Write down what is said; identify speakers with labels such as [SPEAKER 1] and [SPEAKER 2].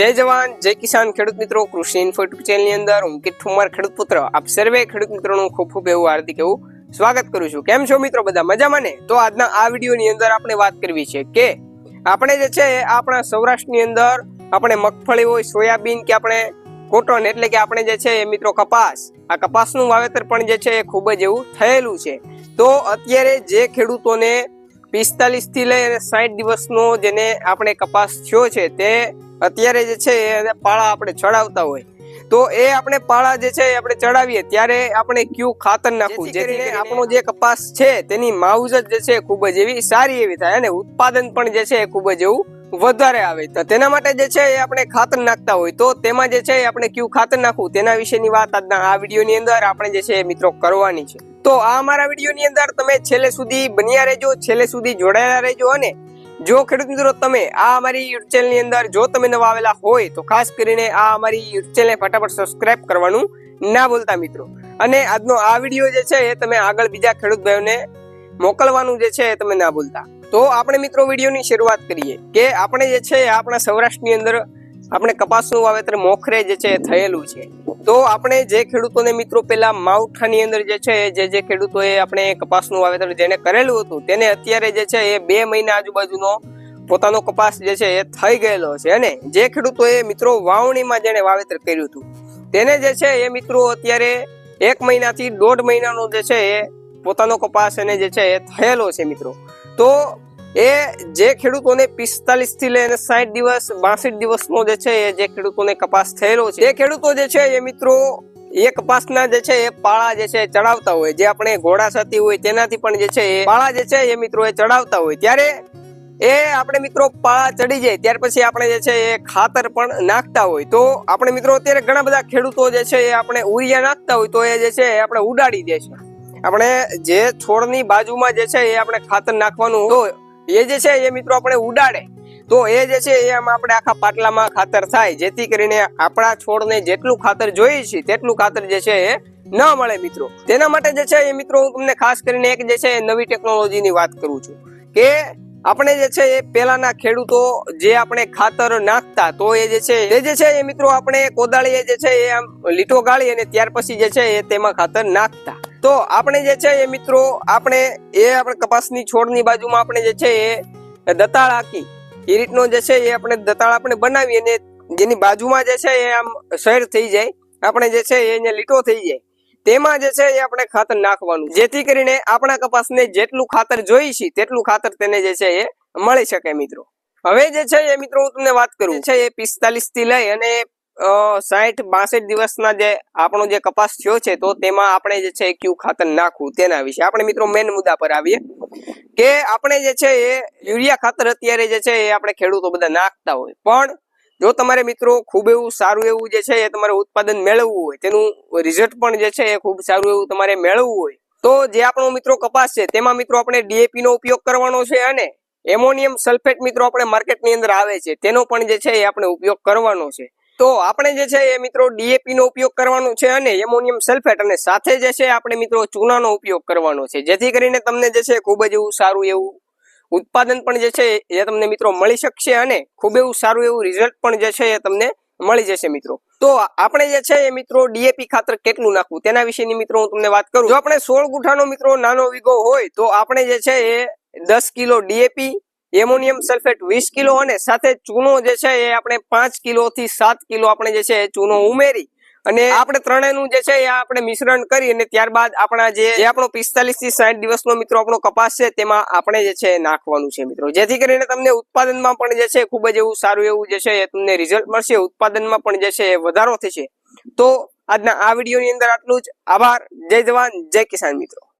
[SPEAKER 1] જય જવાન, જય કિસાન ખેડૂત મિત્રો. કૃષિ ઇન્ફો યુટ્યુબ ચેનલની અંદર હું કિટ ઠુમર, ખેડૂત પુત્ર. આપ સર્વે ખેડૂત મિત્રોનું ખૂબ ખૂબ એવું હાર્દિક એવું સ્વાગત કરું છું. કેમ છો મિત્રો બધા? મજામાં ને? તો આજના આ વિડીયોની અંદર આપણે વાત કરવી છે કે આપણે જે છે આપણા સૌરાષ્ટ્રની અંદર આપણે મગફળી હોય, સોયાબીન કે આપણે કોટન એટલે કે આપણે જે છે એ મિત્રો કપાસ. આ કપાસનું વાવેતર પણ જે છે એ ખૂબ જ એવું થયેલું છે. તો અત્યારે જે ખેડૂતોને પિસ્તાલીસથી લઈ અને સાઠ દિવસનો જેને આપણે કપાસ થયો છે તે અત્યારે જે છે એને પાળા આપણે ચડાવતા હોય. તો એ આપણે પાળા જે છે આપણે ચડાવીએ ત્યારે આપણે ક્યુ ખાતર નાખવું. જેથી કરીને આપણો જે કપાસ છે તેની માવજત જે છે ખૂબ જ એવી સારી એવી થાય અને ઉત્પાદન પણ જે છે એ ખૂબ જ એવું વધારે આવે. તો તેના માટે જે છે એ આપણે ખાતર નાખતા હોય. તો તેમાં જે છે એ આપણે ક્યુ ખાતર નાખવું તેના વિશેની વાત આજના આ વિડીયોની અંદર આપણે જે છે એ મિત્રો કરવાની છે. તો આ અમારા વિડીયોની અંદર તમે છેલ્લે સુધી બન્યા રહેજો છેલ્લે સુધી જોડાયેલા રહેજો અને જો ખેડૂત મિત્રો તમે આ અમારી યુટ્યુબ ચેનલની અંદર જો તમે નવા આવેલા હોય તો ખાસ કરીને આ અમારી યુટ્યુબ ચેનલને ફટાફટ સબસ્ક્રાઇબ કરવાનું ના ભૂલતા મિત્રો. અને આજનો આ વીડિયો જે છે એ તમે આગળ બીજા ખેડૂત ભાઈઓને મોકલવાનું જે છે એ તમે ના ભૂલતા. તો આપણે મિત્રો વિડીયોની શરૂઆત કરીએ કે આપણે જે છે આપણા સૌરાષ્ટ્રની અંદર આપણે કપાસનું વાવેતર મોખરે જે છે થયેલું છે. તો આપણે જે ખેડૂતોને મિત્રો પેલા માવઠાની અંદર જે છે જે જે ખેડૂતોએ આપણે કપાસનું વાવેતર જેને કરેલું હતું તેને અત્યારે જે છે એ બે મહિના આજુબાજુનો પોતાનો કપાસ જે છે એ થઈ ગયેલો છે અને જે ખેડૂતોએ મિત્રો વાવણીમાં જેને વાવેતર કર્યું હતું, તેને જે છે એ મિત્રો અત્યારે એક મહિનાથી દોઢ મહિનાનો જે છે એ પોતાનો કપાસ એને જે છે એ થયેલો છે મિત્રો. તો એ જે ખેડૂતોને પિસ્તાલીસથી લઈને સાઠ દિવસ બાસઠ દિવસનો જે છે એ જે ખેડૂતોને કપાસ થયેલો છે એ ખેડૂતો જે છે એ મિત્રો એ કપાસના જે છે એ પાળા જે છે ચડાવતા હોય જે આપણે ઘોડા સાથી હોય તેનાથી પણ જે છે એ પાળા જે છે એ મિત્રો એ ચડાવતા હોય ત્યારે એ આપણે મિત્રો પાળા ચડી જાય ત્યાર પછી આપણે જે છે એ ખાતર પણ નાખતા હોય તો આપણે મિત્રો અત્યારે ઘણા બધા ખેડૂતો જે છે એ આપણે ઉરિયા નાખતા હોય તો એ જે છે એ આપણે ઉડાડી દે છે આપણે જે છોડની બાજુમાં જે છે એ આપણે ખાતર નાખવાનું તો એ જે છે એ મિત્રો આપણે ઉડાડે તો એ જે છે એ આમ આપણે આખા પાટલામાં ખાતર થાય જેથી કરીને આપણા છોડને જેટલું ખાતર જોઈએ છે તેટલું ખાતર જે છે એ ન મળે મિત્રો તેના માટે જે છે એ મિત્રો હું તમને ખાસ કરીને એક જે છે એ નવી ટેકનોલોજીની વાત કરું છું કે આપણે જે છે એ પેલાના ખેડૂતો જે આપણે ખાતર નાખતા તો એ જે છે એ જે છે એ મિત્રો આપણે કોદાળીએ જે છે એ આમ લીટો ગાળી અને ત્યાર પછી જે છે એ તેમાં ખાતર નાખતા તો આપણે જે છે એ મિત્રો, આપણે એ આપણે કપાસની છોડની બાજુમાં આપણે જે છે એ દતાળ આખી એ રીતનો જે છે એ આપણે દતાળ આપણે બનાવી અને જેની બાજુમાં જે છે એ આમ શેર થઈ જાય, આપણે જે છે એ લીટો થઈ જાય. તેમાં જે છે એ આપણે ખાતર નાખવાનું. જેથી કરીને આપણા કપાસને જેટલું ખાતર જોઈ છે તેટલું ખાતર તેને જે છે એ મળી શકે મિત્રો. હવે જે છે એ મિત્રો હું તમને વાત કરું. છે એ પિસ્તાલીસથી લઈ અને સાઠ બાસઠ દિવસના જે આપણો જે કપાસ થયો છે, તો તેમાં આપણે જે છે ક્યુ ખાતર નાખવું તેના વિશે. આપણે મિત્રો મેન મુદ્દા પર આવીએ કે આપણે જે છે એ યુરિયા ખાતર અત્યારે જે છે એ આપણે ખેડૂતો બધા નાખતા હોય. પણ જો તમારે મિત્રો ખૂબ એવું સારું એવું જે છે એ તમારે ઉત્પાદન મેળવવું હોય, તેનું રિઝલ્ટ પણ જે છે એ ખૂબ સારું એવું તમારે મેળવવું હોય, તો જે આપણો મિત્રો કપાસ છે, તેમાં મિત્રો આપણે ડીએપી નો ઉપયોગ કરવાનો છે અને એમોનિયમ સલ્ફેટ મિત્રો આપણે માર્કેટની અંદર આવે છે, તેનો પણ જે છે એ આપણે ઉપયોગ કરવાનો છે. તો આપણે જે છે એ મિત્રો ડીએપી નો ઉપયોગ કરવાનો છે અને એમોનિયમ સલ્ફેટ અને સાથે જે છે આપણે મિત્રો ચૂનાનો ઉપયોગ કરવાનો છે. જેથી કરીને તમને જે છે ખૂબ જ એવું સારું એવું ઉત્પાદન પણ જે છે એ તમને મિત્રો મળી શકશે અને ખૂબ એવું સારું એવું રિઝલ્ટ પણ જે છે એ તમને મળી જશે મિત્રો. તો આપણે જે છે એ મિત્રો ડીએપી ખાતર કેટલું નાખવું? તેના વિશેની મિત્રો હું તમને વાત કરું. જો આપણે સોળ ગુઠાનો મિત્રો નાનો વીઘો હોય તો આપણે જે છે એ દસ કિલો ડીએપી એમોનિયમ સલ્ફેટ વીસ કિલો અને સાથે ચૂનો જે છે એ આપણે પાંચ કિલો થી સાત કિલો આપણે જે છે ચૂનો ઉમેરી અને આપણે ત્રણેયનું જે છે એ આપણે મિશ્રણ કરી અને ત્યારબાદ આપણા જે આપણો પિસ્તાલીસથી સાઠ દિવસનો મિત્રો આપણો કપાસ છે તેમાં આપણે જે છે નાખવાનું છે મિત્રો. જેથી કરીને તમને ઉત્પાદનમાં પણ જે છે ખૂબ જ એવું સારું એવું જે છે એ તમને રિઝલ્ટ મળશે, ઉત્પાદનમાં પણ જે છે એ વધારો થશે. તો આજના આ વિડીયોની અંદર આટલું જ. આભાર. જય જવાન. જય કિસાન મિત્રો.